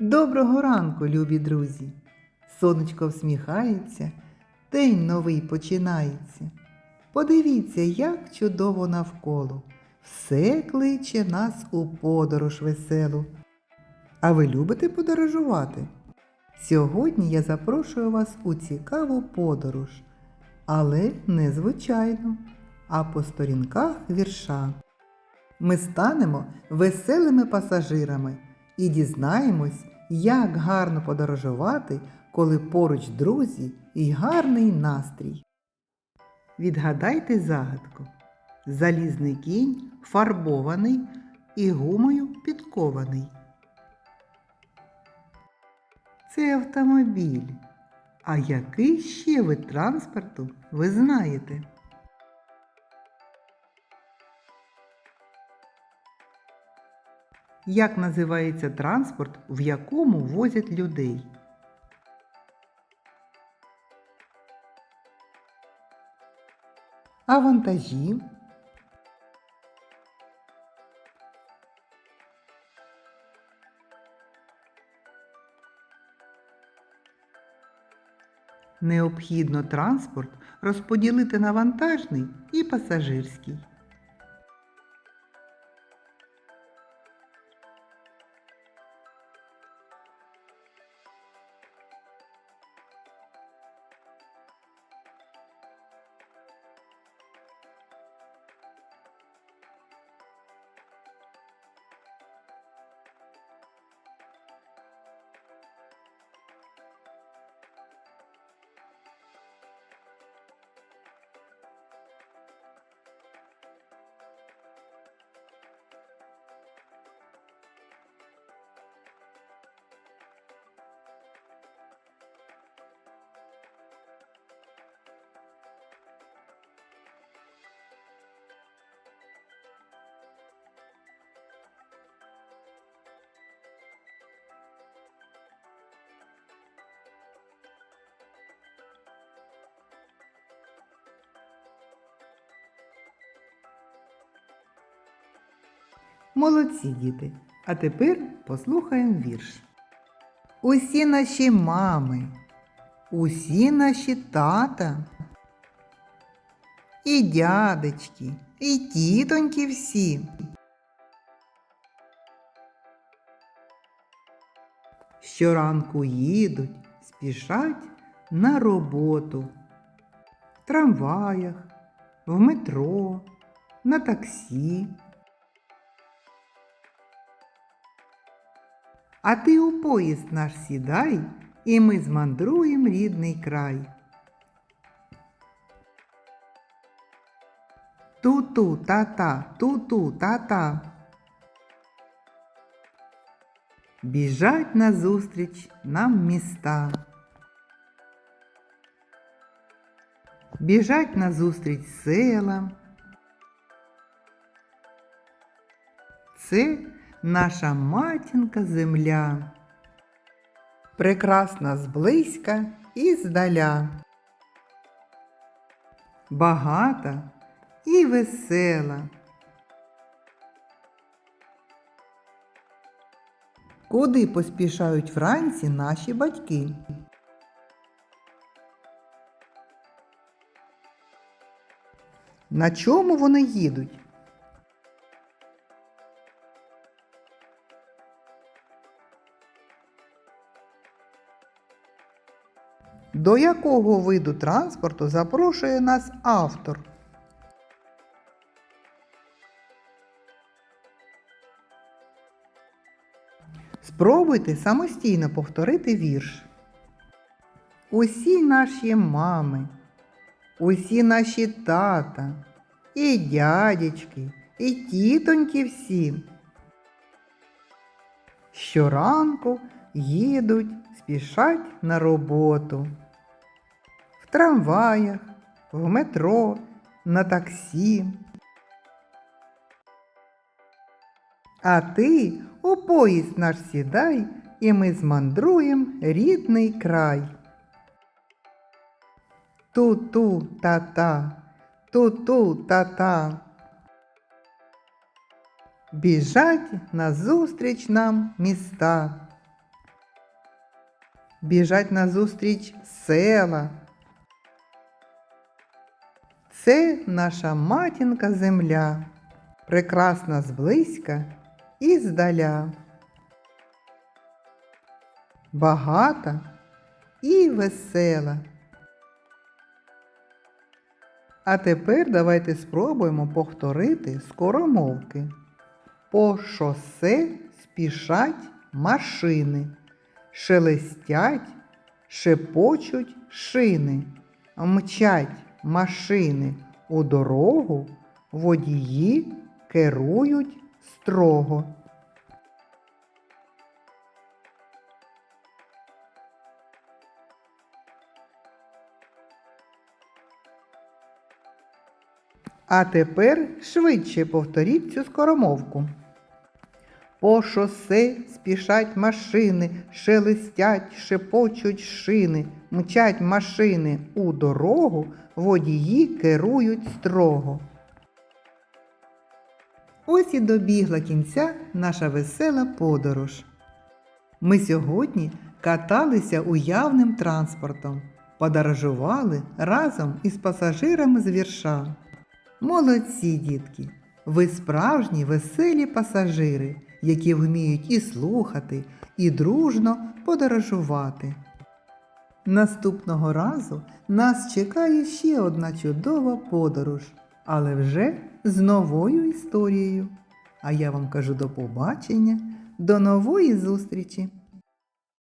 Доброго ранку, любі друзі! Сонечко всміхається, день новий починається. Подивіться, як чудово навколо. Все кличе нас у подорож веселу. А ви любите подорожувати? Сьогодні я запрошую вас у цікаву подорож, але не звичайну, а по сторінках вірша. Ми станемо веселими пасажирами і дізнаємось, як гарно подорожувати, коли поруч друзі і гарний настрій. Відгадайте загадку. Залізний кінь фарбований і гумою підкований. Це автомобіль. А який ще вид транспорту ви знаєте? Як називається транспорт, в якому возять людей? А вантажі? Необхідно транспорт розподілити на вантажний і пасажирський. Молодці діти. А тепер послухаємо вірш. Усі наші мами, усі наші тата, і дядечки, і тітоньки всі. Щоранку їдуть, спішать на роботу. В трамваях, в метро, на таксі. А ти у поїзд наш сідай, і ми змандруєм рідний край. Ту-ту, та-та, ту-ту, та-та. Біжать назустріч нам міста. Біжать назустріч села. Це наша матінка земля. Прекрасна зблизька і здаля. Багата і весела. Куди поспішають вранці наші батьки? На чому вони їдуть? До якого виду транспорту запрошує нас автор? Спробуйте самостійно повторити вірш. Усі наші мами, усі наші тата, і дядечки, і тітоньки всі. Щоранку їдуть, спішать на роботу. Трамваях, в метро, на таксі. А ти у поїзд наш сідай, і ми змандруєм рідний край. Ту-ту, та-та, ту-ту, та-та. Біжать назустріч нам міста. біжать назустріч села. Це наша матінка земля, прекрасна зблизька і здаля. Багата і весела. А тепер давайте спробуємо повторити скоромовки. По шосе спішать машини, шелестять, шепочуть шини, мчать машини у дорогу, водії керують строго. А тепер швидше повторіть цю скоромовку. По шосе спішать машини, шелестять, шепочуть шини, мчать машини у дорогу, водії керують строго. Ось і добігла кінця наша весела подорож. Ми сьогодні каталися уявним транспортом, подорожували разом із пасажирами з вірша. Молодці, дітки! Ви справжні веселі пасажири, які вміють і слухати, і дружно подорожувати. Наступного разу нас чекає ще одна чудова подорож, але вже з новою історією. А я вам кажу до побачення, до нової зустрічі!